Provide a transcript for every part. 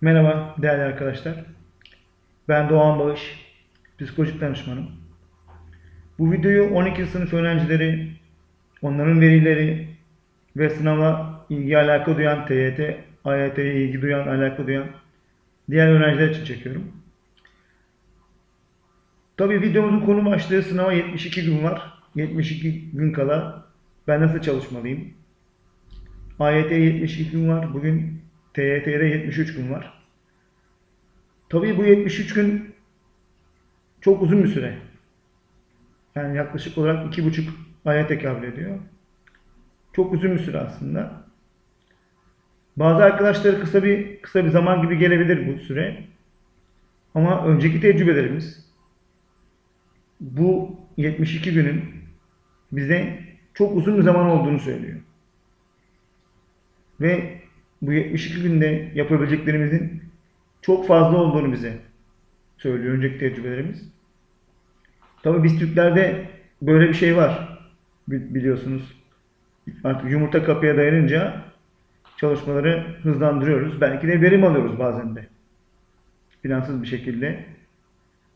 Merhaba değerli arkadaşlar. Ben Doğan Bağış, psikolojik danışmanım. Bu videoyu 12. sınıf öğrencileri, onların velileri ve sınava ilgi alaka duyan, TYT, AYT'ye ilgi duyan, alaka duyan diğer öğrenciler için çekiyorum. Tabii videomuzun konu başlığı sınava 72 gün var. 72 gün kala ben nasıl çalışmalıyım? AYT'ye 72 gün var. Bugün TYT'de 73 gün var. Tabii bu 73 gün çok uzun bir süre. Yani yaklaşık olarak 2,5 aya tekabül ediyor. Çok uzun bir süre aslında. Bazı arkadaşlara kısa bir kısa bir zaman gibi gelebilir bu süre. Ama önceki tecrübelerimiz bu 72 günün bize çok uzun bir zaman olduğunu söylüyor. Ve bu 72 günde yapabileceklerimizin çok fazla olduğunu bize söylüyor önceki tecrübelerimiz. Tabii biz Türklerde böyle bir şey var. Bi- Biliyorsunuz. Artık yumurta kapıya dayanınca çalışmaları hızlandırıyoruz. Belki de verim alıyoruz bazen de. Plansız bir şekilde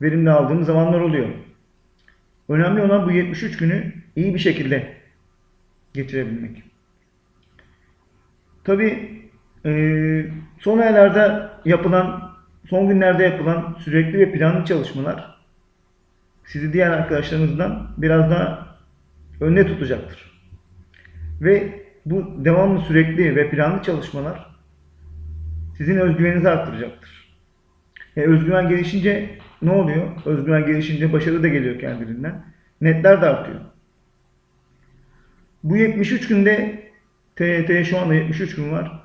verimli aldığımız zamanlar oluyor. Önemli olan bu 73 günü iyi bir şekilde geçirebilmek. Tabii eee, son aylarda yapılan, son günlerde yapılan sürekli ve planlı çalışmalar sizi diğer arkadaşlarınızdan biraz daha önde tutacaktır. Ve bu devamlı sürekli ve planlı çalışmalar sizin özgüveninizi arttıracaktır. E, özgüven gelişince ne oluyor? Özgüven gelişince başarı da geliyor kendiliğinden. Netler de artıyor. Bu 73 günde TYT'ye şu anda 73 gün var.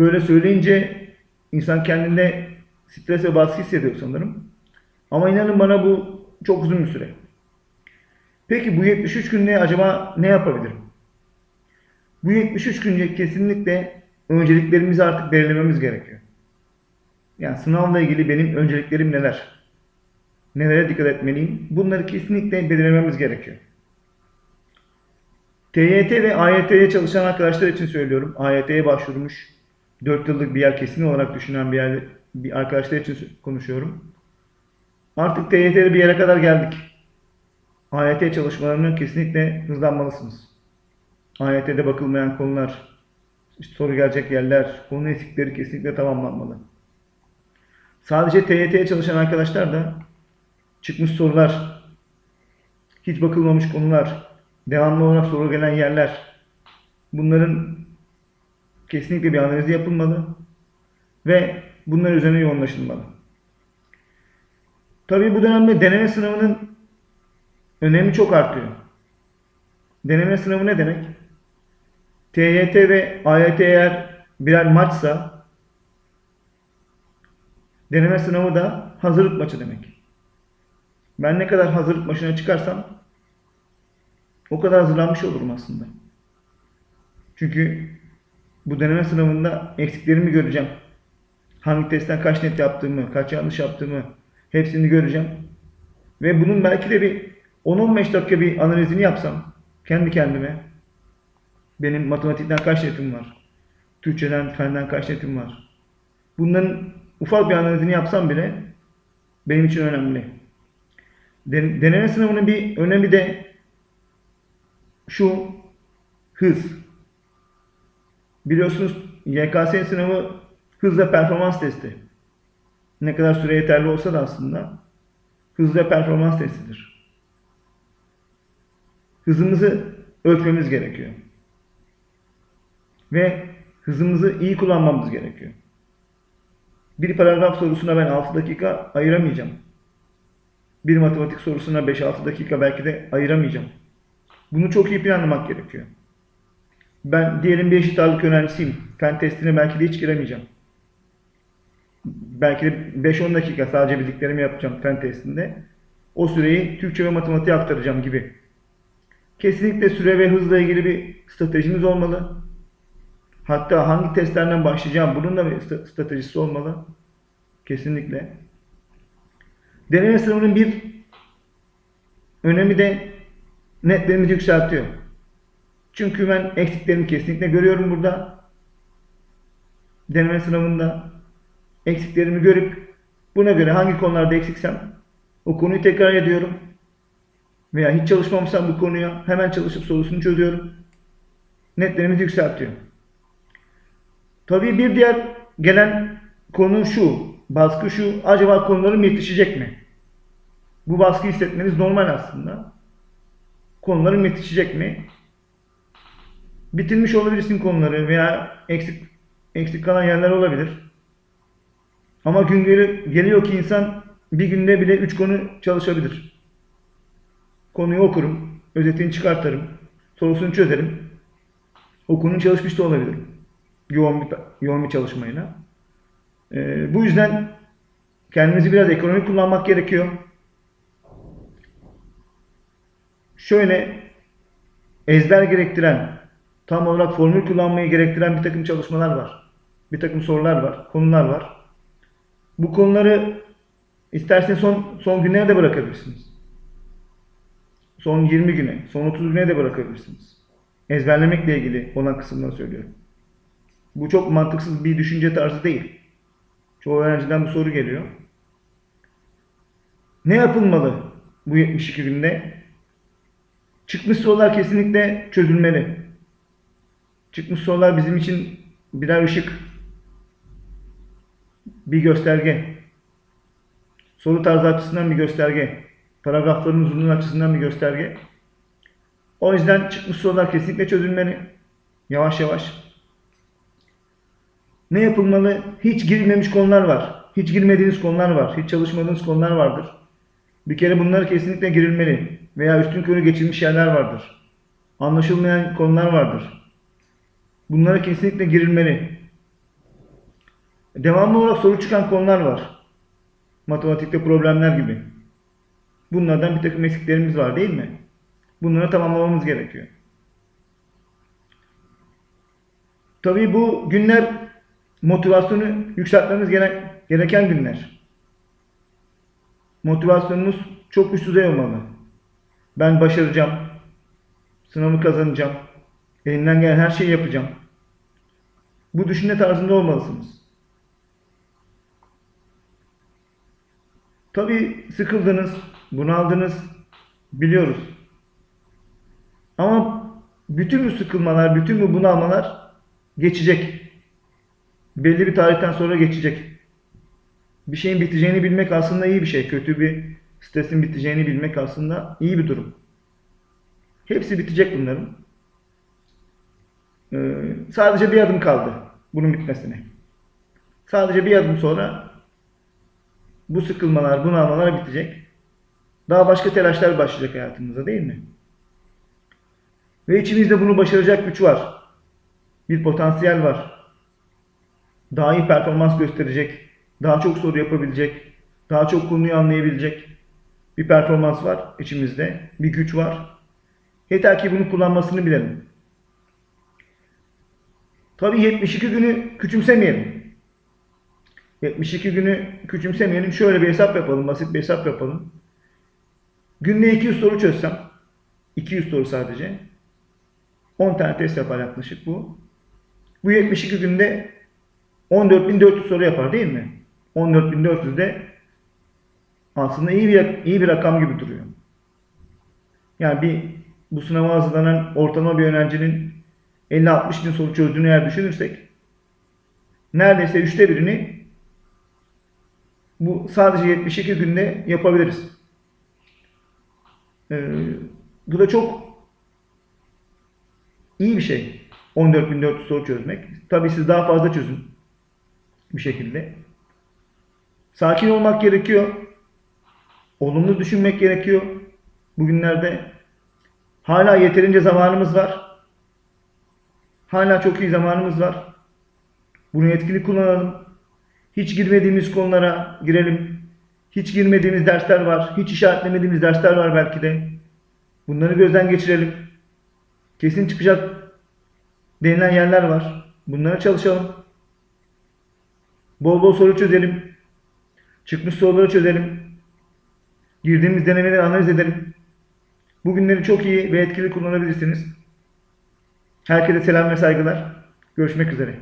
Böyle söyleyince insan kendinde stres ve baskı hissediyor sanırım. Ama inanın bana bu çok uzun bir süre. Peki bu 73 günde acaba ne yapabilirim? Bu 73 günde kesinlikle önceliklerimizi artık belirlememiz gerekiyor. Yani sınavla ilgili benim önceliklerim neler? Nelere dikkat etmeliyim? Bunları kesinlikle belirlememiz gerekiyor. TYT ve AYT'ye çalışan arkadaşlar için söylüyorum. AYT'ye başvurmuş, 4 yıllık bir yer kesin olarak düşünen bir, yer, bir arkadaşlar için konuşuyorum. Artık TYT'de bir yere kadar geldik. AYT çalışmalarını kesinlikle hızlanmalısınız. AYT'de bakılmayan konular, işte soru gelecek yerler, konu eksikleri kesinlikle tamamlanmalı. Sadece TYT'ye çalışan arkadaşlar da çıkmış sorular, hiç bakılmamış konular, devamlı olarak soru gelen yerler, bunların kesinlikle bir analizi yapılmalı ve bunlar üzerine yoğunlaşılmalı. Tabii bu dönemde deneme sınavının önemi çok artıyor. Deneme sınavı ne demek? TYT ve AYT eğer birer maçsa deneme sınavı da hazırlık maçı demek. Ben ne kadar hazırlık maçına çıkarsam o kadar hazırlanmış olurum aslında. Çünkü bu deneme sınavında eksiklerimi göreceğim. Hangi testten kaç net yaptığımı, kaç yanlış yaptığımı hepsini göreceğim. Ve bunun belki de bir 10-15 dakika bir analizini yapsam kendi kendime benim matematikten kaç netim var? Türkçeden, fenden kaç netim var? Bunların ufak bir analizini yapsam bile benim için önemli. Den- Deneme sınavının bir önemi de şu hız. Biliyorsunuz YKS sınavı hız ve performans testi. Ne kadar süre yeterli olsa da aslında hız ve performans testidir. Hızımızı ölçmemiz gerekiyor. Ve hızımızı iyi kullanmamız gerekiyor. Bir paragraf sorusuna ben 6 dakika ayıramayacağım. Bir matematik sorusuna 5-6 dakika belki de ayıramayacağım. Bunu çok iyi planlamak gerekiyor. Ben diyelim bir eşit ağırlık öğrencisiyim. Fen testine belki de hiç giremeyeceğim. Belki de 5-10 dakika sadece bildiklerimi yapacağım fen testinde. O süreyi Türkçe ve matematiğe aktaracağım gibi. Kesinlikle süre ve hızla ilgili bir stratejimiz olmalı. Hatta hangi testlerden başlayacağım bunun da bir st- stratejisi olmalı. Kesinlikle. Deneme sınavının bir önemi de netlerimizi yükseltiyor. Çünkü ben eksiklerimi kesinlikle görüyorum burada. Deneme sınavında eksiklerimi görüp buna göre hangi konularda eksiksem o konuyu tekrar ediyorum. Veya hiç çalışmamışsam bu konuya hemen çalışıp sorusunu çözüyorum. Netlerimizi yükseltiyor. Tabii bir diğer gelen konu şu. Baskı şu. Acaba konularım yetişecek mi? Bu baskı hissetmeniz normal aslında. Konularım yetişecek mi? Bitirmiş olabilirsin konuları veya eksik eksik kalan yerler olabilir. Ama gün geli- geliyor ki insan bir günde bile 3 konu çalışabilir. Konuyu okurum, özetini çıkartırım, sorusunu çözerim. O konuyu çalışmış da olabilirim. Yoğun bir, yoğun bir çalışmayla. Ee, bu yüzden kendimizi biraz ekonomik kullanmak gerekiyor. Şöyle ezber gerektiren, tam olarak formül kullanmayı gerektiren bir takım çalışmalar var. Bir takım sorular var, konular var. Bu konuları isterseniz son, son günlere de bırakabilirsiniz. Son 20 güne, son 30 güne de bırakabilirsiniz. Ezberlemekle ilgili olan kısımları söylüyorum. Bu çok mantıksız bir düşünce tarzı değil. Çoğu öğrenciden bu soru geliyor. Ne yapılmalı bu 72 günde? Çıkmış sorular kesinlikle çözülmeli. Çıkmış sorular bizim için birer ışık, bir gösterge. Soru tarzı açısından bir gösterge. Paragrafların uzunluğu açısından bir gösterge. O yüzden çıkmış sorular kesinlikle çözülmeli. Yavaş yavaş. Ne yapılmalı? Hiç girilmemiş konular var. Hiç girmediğiniz konular var. Hiç çalışmadığınız konular vardır. Bir kere bunlar kesinlikle girilmeli. Veya üstün körü geçilmiş yerler vardır. Anlaşılmayan konular vardır. Bunlara kesinlikle girilmeli. Devamlı olarak soru çıkan konular var. Matematikte problemler gibi. Bunlardan bir takım eksiklerimiz var değil mi? Bunları tamamlamamız gerekiyor. Tabii bu günler motivasyonu yükseltmemiz gere- gereken günler. Motivasyonunuz çok üst düzey olmalı. Ben başaracağım. Sınavı kazanacağım. Elimden gelen her şeyi yapacağım. Bu düşünce tarzında olmalısınız. Tabii sıkıldınız, bunaldınız, biliyoruz. Ama bütün bu sıkılmalar, bütün bu bunalmalar geçecek. Belli bir tarihten sonra geçecek. Bir şeyin biteceğini bilmek aslında iyi bir şey. Kötü bir stresin biteceğini bilmek aslında iyi bir durum. Hepsi bitecek bunların. Ee, sadece bir adım kaldı bunun bitmesine. Sadece bir adım sonra bu sıkılmalar, bunalmalar bitecek. Daha başka telaşlar başlayacak hayatımıza değil mi? Ve içimizde bunu başaracak güç var. Bir potansiyel var. Daha iyi performans gösterecek, daha çok soru yapabilecek, daha çok konuyu anlayabilecek bir performans var içimizde, bir güç var. Yeter ki bunu kullanmasını bilelim. Tabii 72 günü küçümsemeyelim. 72 günü küçümsemeyelim. Şöyle bir hesap yapalım, basit bir hesap yapalım. Günde 200 soru çözsem, 200 soru sadece. 10 tane test yapar yaklaşık bu. Bu 72 günde 14.400 soru yapar değil mi? 14.400 de aslında iyi bir iyi bir rakam gibi duruyor. Yani bir bu sınava hazırlanan ortalama bir öğrencinin 50-60 bin soru çözdüğünü eğer düşünürsek neredeyse üçte birini bu sadece 72 günde yapabiliriz. Ee, bu da çok iyi bir şey. 14.400 soru çözmek. Tabii siz daha fazla çözün. Bir şekilde. Sakin olmak gerekiyor. Olumlu düşünmek gerekiyor. Bugünlerde hala yeterince zamanımız var. Hala çok iyi zamanımız var. Bunu etkili kullanalım. Hiç girmediğimiz konulara girelim. Hiç girmediğimiz dersler var. Hiç işaretlemediğimiz dersler var belki de. Bunları gözden geçirelim. Kesin çıkacak denilen yerler var. Bunlara çalışalım. Bol bol soru çözelim. Çıkmış soruları çözelim. Girdiğimiz denemeleri analiz edelim. Bu günleri çok iyi ve etkili kullanabilirsiniz. Herkese selam ve saygılar. Görüşmek üzere.